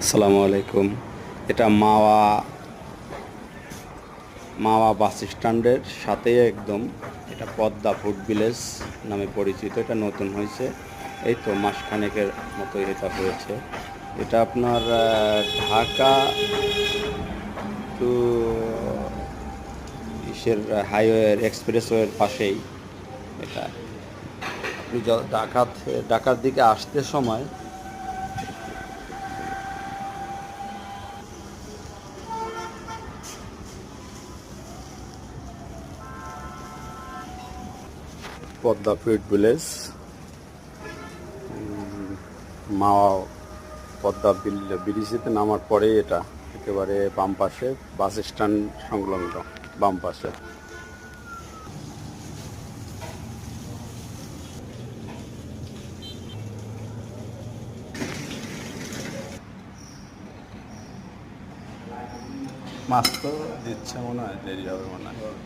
আসসালামু আলাইকুম। এটা মাওয়া মাওয়া বাস স্ট্যান্ডের সাথে একদম। এটা পদ্মা ফুড ভিলেজ নামে পরিচিত, এটা নতুন হয়েছে। এই তো মাসখানেকের মতোই এটা হয়েছে। এটা আপনার ঢাকা টু ইসের হাইওয়ের, এক্সপ্রেসওয়ের পাশেই এটা। আপনি ঢাকা ঢাকার দিকে আসতে সময় পদ্মা ফিড ভিলেজ। মাওয়া পদ্মা ব্রিজেতে নামার পরেই এটা একেবারে বাম পাশে, বাস স্ট্যান্ড সংলগ্ন, বাম পাশে। মাছ তো দিচ্ছে মনে হয়, দেরি হবে মনে হয়।